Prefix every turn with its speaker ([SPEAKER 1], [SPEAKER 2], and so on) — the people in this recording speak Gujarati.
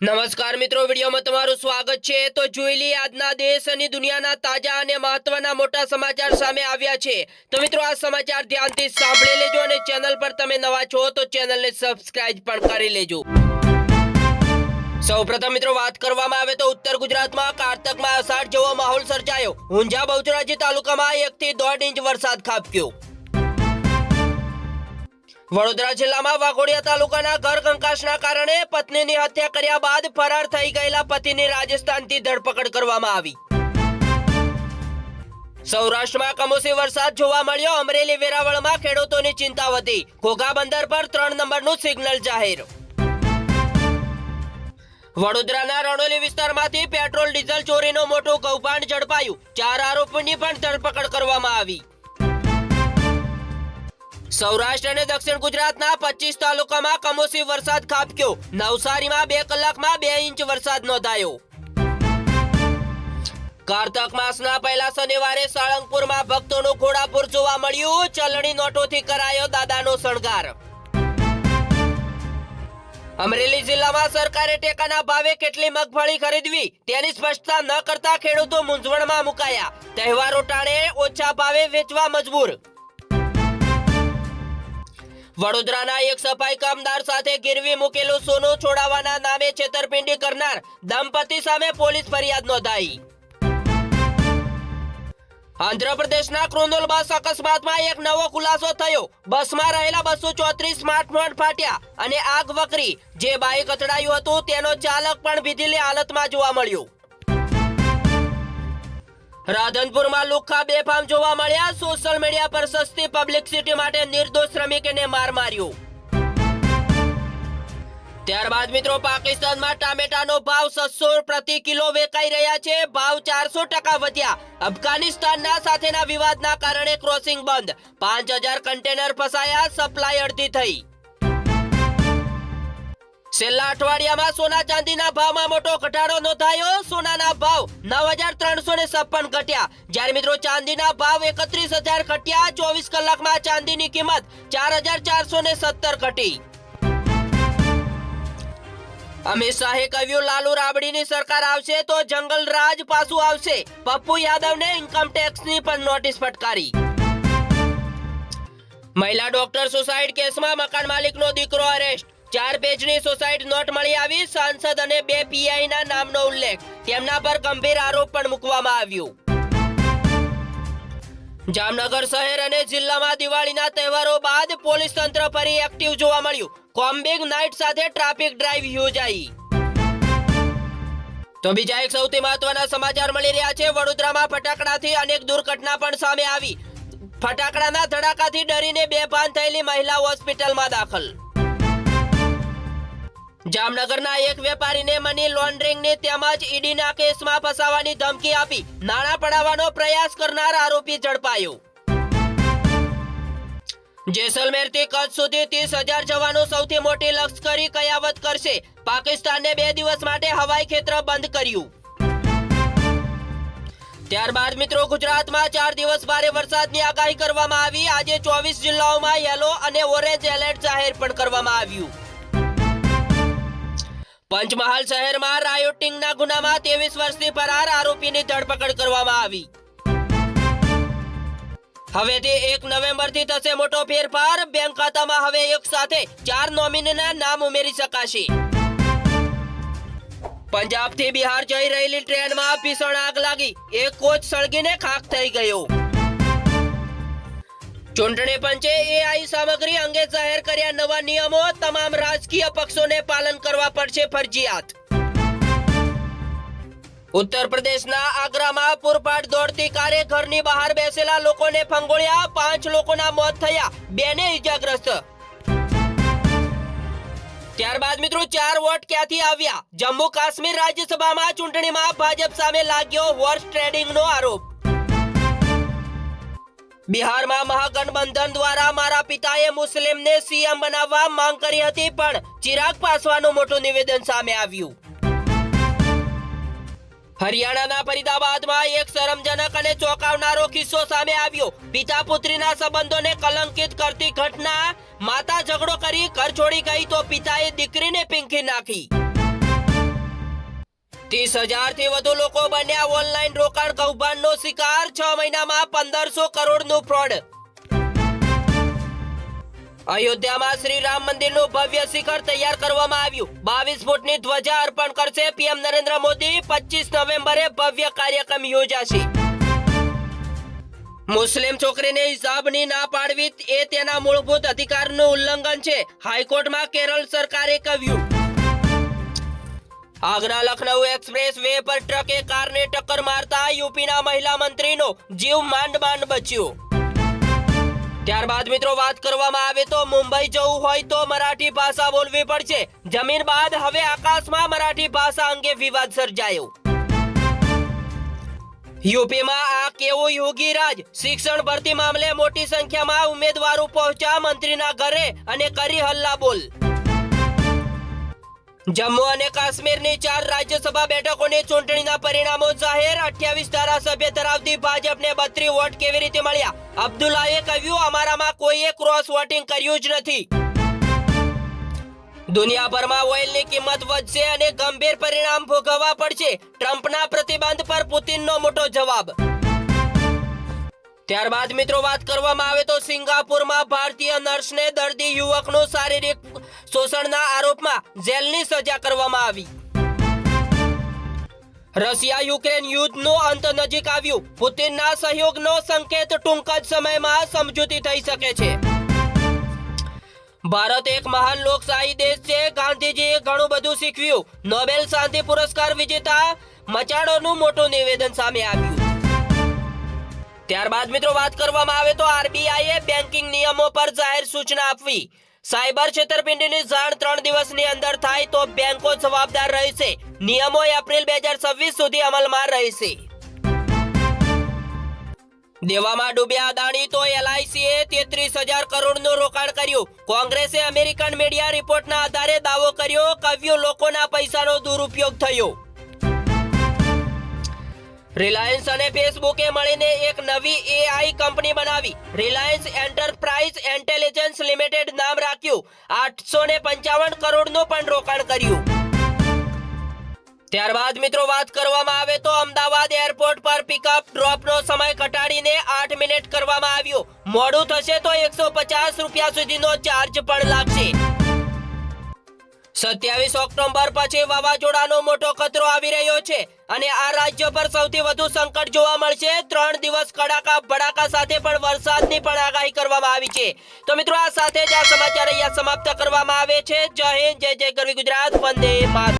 [SPEAKER 1] નમસ્કાર મિત્રો, વિડીયોમાં તમારું સ્વાગત છે. તો જોઈ મહત્વના મોટા સમાચાર સામે છે. તો મિત્રો, આ સમાચાર ધ્યાનથી સાંભળી લેજો અને ચેનલ પર તમે નવા છો તો ચેનલને સબસ્ક્રાઇબ પણ કરી લેજો. સૌપ્રથમ મિત્રો, વાત કરવામાં આવે તો ઉત્તર ગુજરાતમાં કારતકમાં અષાઢ જેવો માહોલ સર્જાયો. ઊંઝા બહુચરાજી તાલુકામાં એક થી દોઢ ઇંચ વરસાદ ખાબક્યો. વડોદરા જિલ્લામાં વાઘોડિયા તાલુકાના ઘર કંકાસના કારણે પત્નીની હત્યા કર્યા બાદ ફરાર થઈ ગયેલા પતિની રાજસ્થાનથી ધરપકડ કરવામાં આવી. સૌરાષ્ટ્રમાં કમોસમી વરસાદ જોવા મળ્યો. અમરેલી, વેરાવળમાં ખેડૂતોની ચિંતા વધી. ઘોઘા બંદર પર ત્રણ નંબરનું સિગ્નલ જાહેર. વડોદરાના રણોલી વિસ્તારમાંથી પેટ્રોલ, ડીઝલ ચોરીનો મોટો કૌભાંડ ઝડપાયું. ચાર આરોપીની પણ ધરપકડ કરવામાં આવી. સૌરાષ્ટ્ર અને દક્ષિણ ગુજરાતના પચીસ તાલુકામાં કમોસમી વરસાદ ખાબક્યો. નવસારીમાં બે કલાકમાં બે ઇંચ વરસાદ નોંધાયો. કારતક માસના પહેલા શનિવારે સાળંગપુરમાં ભક્તોનું ઘોડાપુર જોવા મળ્યું. ચલણી નોટોથી કરાયો દાદાનો શણગાર. અમરેલી જિલ્લામાં સરકારે ટેકાના ભાવે કેટલી મગફળી ખરીદવી તેની સ્પષ્ટતા ન કરતા ખેડૂતો મૂંઝવણમાં મુકાયા. તહેવારો ટાણે ઓછા ભાવે વેચવા મજબૂર. વડોદરાના એક સફાઈ કામદાર સાથે ગીરવી મૂકેલું સોનું છોડાવવાના નામે છેતરપિંડી કરનાર દંપતી સામે પોલીસ ફરિયાદ નોંધાઈ. આંધ્રપ્રદેશના ક્રોનોલ બસ અકસ્માતમાં એક નવો ખુલાસો થયો. બસમાં રહેલા બસો ચોત્રીસ સ્માર્ટફોન ફાટ્યા અને આગ વકરી. જે બાઇક અથડાયું હતું તેનો ચાલક પણ વિધિલી હાલતમાં જોવા મળ્યો. રાધનપુરમાં લુખ્ખા બેફામ જોવા મળ્યા. સોશિયલ મીડિયા પર સસ્તી પબ્લિસિટી માટે નિર્દોષ શ્રમિકને માર માર્યો. ત્યારબાદ મિત્રો, પાકિસ્તાનમાં ટામેટાનો ભાવ સસ્સો પ્રતિ કિલો વેચાઈ રહ્યા છે. ભાવ ચારસો ટકા વધ્યા. અફઘાનિસ્તાનના સાથેના વિવાદના કારણે ક્રોસિંગ બંધ. પાંચ હજાર કન્ટેનર ફસાયા, સપ્લાય અડધી થઈ. છેલ્લા અઠવાડિયામાં સોના ચાંદીના ભાવમાં મોટો ઘટાડો નોંધાયો. સોનાના ભાવ નવ હજાર ત્રણસો ને છપ્પન ઘટ્યા. જ્યારે મિત્રો ચાંદીના ભાવ એકત્રીસ હજાર ઘટ્યા. ચોવીસ કલાકમાં ચાંદીની કિંમત ચાર હજાર ચારસો ને સત્તર ઘટી. અમિત શાહે કહ્યું, લાલુ રાબડીની સરકાર આવશે તો જંગલ રાજ પાછું આવશે. પપ્પુ યાદવને ઇન્કમ ટેક્સની પણ નોટિસ ફટકારી. મહિલા ડોક્ટર સુસાઇડ કેસમાં મકાન માલિકનો દીકરો અરેસ્ટ ચાર પેજની સુસાઇડ નોટ મળી આવી. સાંસદ અને બે પીઆઈ ના નામનો ઉલ્લેખ. તેમના પર ગંભીર આરોપ પણ મૂકવામાં આવ્યો. જામનગર શહેર અને જિલ્લામાં દિવાળીના તહેવારો બાદ પોલીસ તંત્ર ફરી એક્ટિવ જોવા મળ્યું. કોમ્બિંગ નાઇટ સાથે ટ્રાફિક ડ્રાઈવ યોજાઈ. તો બીજા એક સૌથી મહત્વના સમાચાર મળી રહ્યા છે. વડોદરામાં ફટાકડાથી અનેક દુર્ઘટના પણ સામે આવી. ફટાકડાના ધડાકાથી ડરીને બેભાન થયેલી મહિલા હોસ્પિટલમાં દાખલ. જામનગરના એક વેપારીને મની લોન્ડરિંગની તેમજ ઈડીના કેસમાં ફસાવાની ધમકી આપી. નાણાં પડાવવાનો પ્રયાસ કરનાર આરોપી ઝડપાયો. જેસલમેરથી કચ્છ સુધી ત્રીસ હજાર જવાનો સૌથી મોટી લશ્કરી કયાવત કરશે. પાકિસ્તાનને બે દિવસ માટે હવાઈ ક્ષેત્ર બંધ કર્યું. ત્યારબાદ મિત્રો ગુજરાતમાં ચાર દિવસ ભારે વરસાદની આગાહી કરવામાં આવી. આજે ચોવીસ જિલ્લાઓમાં યલો અને ઓરેન્જ એલર્ટ જાહેર પણ કરવામાં આવ્યું. પંચમહાલ શહેરમાં રાયોટિંગના ગુનામાં ત્રેવીસ વર્ષથી ફરાર આરોપીની ધરપકડ કરવામાં આવી. હવેથી એક નવેમ્બરથી થશે મોટો ફેરફાર. બેંક ખાતામાં હવે એક સાથે ચાર નોમિનીના નામ ઉમેરી શકાશે. પંજાબથી બિહાર જઈ રહેલી ટ્રેનમાં ભીષણ આગ લાગી. એક કોચ સળગીને ખાખ થઈ ગયો. ચૂંટણી પંચે એઆઈ સામગ્રી અંગે જાહેર કર્યા નવા નિયમો તમામ રાજકીય પક્ષોને પાલન કરવા પડશે ફરજિયાત. ઉત્તર પ્રદેશના આગ્રામાં પૂરપાટ દોડતી કારે ઘરની બહાર બેસેલા લોકોને ફંગોળ્યા, પાંચ લોકોના મોત થયા, બેને ઈજાગ્રસ્ત. ત્યારબાદ મિત્રો ચાર વોટ ક્યાંથી આવ્યા? જમ્મુ કાશ્મીર રાજ્યસભામાં ચૂંટણીમાં ભાજપ સામે લાગ્યો હોર્સ ટ્રેડિંગનો આરોપ. બિહારમાં મહાગઠબંધન દ્વારા મારા પિતાએ મુસ્લિમને સીએમ બનાવવા માંગ કરી હતી, પણ ચિરાગ પાસવાનું મોટું નિવેદન સામે આવ્યું. હરિયાણાના ફરીદાબાદમાં એક શરમજનક અને ચોંકાવનારો કિસ્સો સામે આવ્યો. પિતા પુત્રીના સંબંધોને કલંકિત કરતી ઘટના, માતા ઝઘડો કરી ઘર છોડી ગઈ તો પિતાએ દીકરીને પીંખી નાખી. ત્રીસ હજારથી વધુ લોકો બન્યા ઓનલાઈન રોકાણ કૌભાંડનો શિકાર. છ મહિનામાં પંદરસો કરોડનું ફ્રોડ. અયોધ્યામાં શ્રી રામ મંદિરનું ભવ્ય શિખર તૈયાર કરવામાં આવ્યું. બાવીસ ફૂટની ધ્વજા અર્પણ કરશે પીએમ નરેન્દ્ર મોદી. પચીસ નવેમ્બરે ભવ્ય કાર્યક્રમ યોજાશે. મુસ્લિમ છોકરીને હિસાબની ના પાડવી એ તેના મૂળભૂત અધિકારનું ઉલ્લંઘન છે. હાઈકોર્ટમાં કેરળ સરકારે કહ્યું. આગ્રા લખનઉ એક્સપ્રેસ વે પર ટ્રકે કારને ટક્કર મારતા યુપીના મહિલા મંત્રીનો જીવ માંડ માંડ બચ્યો. ત્યારબાદ મિત્રો વાત કરવામાં આવે તો મુંબઈ જવું હોય તો મરાઠી ભાષા બોલવી પડશે. જમીન બાદ હવે આકાશમાં મરાઠી ભાષા અંગે વિવાદ સર્જાયો. યુપીમાં આ કેવું યોગી રાજ? શિક્ષણ ભરતી મામલે મોટી સંખ્યામાં ઉમેદવારો પહોંચ્યા મંત્રીના ઘરે અને કરી હલ્લા બોલ. જમ્મુ અને કાશ્મીરની ચાર રાજ્યસભા બેઠકોની ચૂંટણીના પરિણામો જાહેર. અઠ્યાવીસ ધારાસભ્ય ધરાવતી ભાજપને બત્રી વોટ કેવી રીતે મળ્યા? અબ્દુલ્લાએ કહ્યું, અમારામાં કોઈએ ક્રોસ વોટિંગ કર્યું જ નથી. દુનિયાભરમાં ઓઇલની કિંમત વધશે અને ગંભીર પરિણામ ભોગવવા પડશે. ટ્રમ્પના પ્રતિબંધ પર પુતિનનો મોટો જવાબ. ત્યારબાદ મિત્રો વાત કરવામાં આવે તો સિંગાપુરમાં ભારતીય નર્સને દર્દી યુવકનું શારીરિક શોષણના આરોપમાં જેલની સજા કરવામાં આવી. રશિયા યુક્રેન યુદ્ધનું અંત નજીક આવ્યું. પુતિનના સહયોગનો સંકેત ટૂંક જ સમયમાં સમજૂતી થઈ શકે છે. ભારત એક મહાન લોકશાહી દેશ છે. ગાંધીજીએ ઘણું બધું શીખવ્યું. નોબેલ શાંતિ પુરસ્કાર વિજેતા મચાડોનું મોટું નિવેદન સામે આવ્યું. ત્યારબાદ મિત્રો વાત કરવામાં આવે તો આરબીઆઈએ બેન્કિંગ નિયમો પર જાહેર સૂચના આપવી. સાયબર છેતરપિંડીની જાણ ત્રણ દિવસની અંદર થાય તો બેંકો જવાબદાર રહેશે. નિયમો એપ્રિલ બે હજાર છવ્વીસ સુધી અમલમાં રહેશે. દેવામાં ડૂબ્યા અદાણી તો એલઆઈસીએ તેત્રીસ હજાર કરોડનું રોકાણ કર્યું. કોંગ્રેસે અમેરિકન મીડિયા રિપોર્ટના આધારે દાવો કર્યો કવ્યું લોકોના પૈસાનો દુરુપયોગ થયો. રિલાયન્સ અને ફેસબુકે મળીને એક નવી એઆઈ કંપની બનાવી. રિલાયન્સ એન્ટરપ્રાઇઝ ઇન્ટેલિજન્સ લિમિટેડ નામ રાખ્યું. આઠસો ને પંચાવન કરોડનું પણ રોકાણ કર્યું. ત્યારબાદ મિત્રો વાત કરવામાં આવે તો અમદાવાદ એરપોર્ટ પર પિકઅપ ડ્રોપનો સમય ઘટાડીને આઠ મિનિટ કરવામાં આવ્યો. મોડું થશે તો એકસો પચાસ રૂપિયા સુધીનો ચાર્જ પણ લાગશે. સત્યાવીસ ઓક્ટોબર પછી વાવાઝોડાનો મોટો ખતરો આવી રહ્યો છે અને આ રાજ્ય પર સૌથી વધુ સંકટ જોવા મળશે. ત્રણ દિવસ કડાકા ભડાકા સાથે પણ વરસાદની પણ આગાહી કરવામાં આવી છે. તો મિત્રો, આ સાથે જ આ સમાચાર અહીંયા સમાપ્ત કરવામાં આવે છે. જય હિન્દ, જય જય ગરવી ગુજરાત. વંદે માતરમ